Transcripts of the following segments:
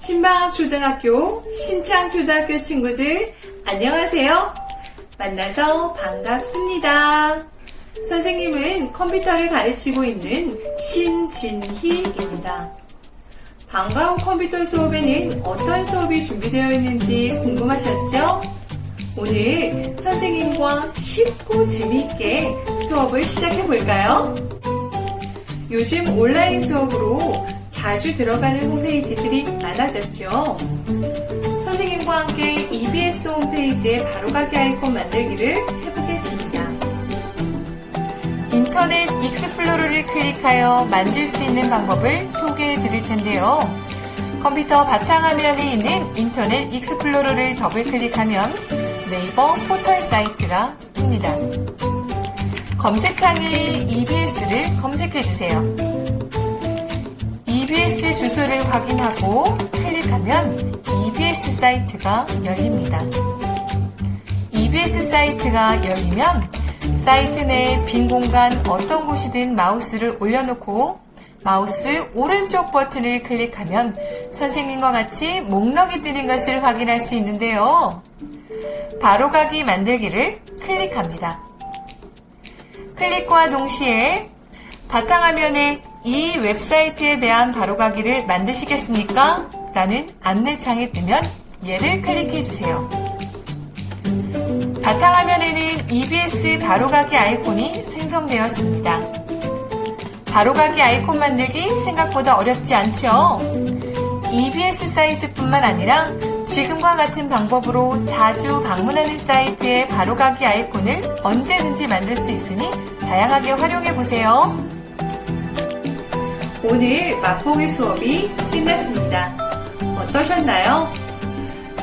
신방 초등학교, 신창 초등학교 친구들, 안녕하세요. 만나서 반갑습니다. 선생님은 컴퓨터를 가르치고 있는 신진희입니다. 방과후 컴퓨터 수업에는 어떤 수업이 준비되어 있는지 궁금하셨죠? 오늘 선생님과 쉽고 재미있게 수업을 시작해 볼까요? 요즘 온라인 수업으로 자주 들어가는 홈페이지들이 많아졌죠. 선생님과 함께 EBS 홈페이지에 바로가기 아이콘 만들기를 해보겠습니다. 인터넷 익스플로러를 클릭하여 만들 수 있는 방법을 소개해 드릴 텐데요. 컴퓨터 바탕화면에 있는 인터넷 익스플로러를 더블 클릭하면 네이버 포털 사이트가 뜹니다. 검색창에 EBS를 검색해 주세요. EBS 주소를 확인하고 클릭하면 EBS 사이트가 열립니다. EBS 사이트가 열리면 사이트 내 빈 공간 어떤 곳이든 마우스를 올려놓고 마우스 오른쪽 버튼을 클릭하면 선생님과 같이 목록이 뜨는 것을 확인할 수 있는데요. 바로가기 만들기를 클릭합니다. 클릭과 동시에 바탕화면에 이 웹사이트에 대한 바로가기를 만드시겠습니까? 라는 안내창이 뜨면 얘를 클릭해 주세요. 바탕화면에는 EBS 바로가기 아이콘이 생성되었습니다. 바로가기 아이콘 만들기 생각보다 어렵지 않죠? EBS 사이트뿐만 아니라 지금과 같은 방법으로 자주 방문하는 사이트의 바로가기 아이콘을 언제든지 만들 수 있으니 다양하게 활용해 보세요. 오늘 맛보기 수업이 끝났습니다. 어떠셨나요?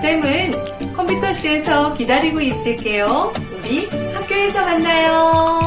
쌤은 컴퓨터실에서 기다리고 있을게요. 우리 학교에서 만나요.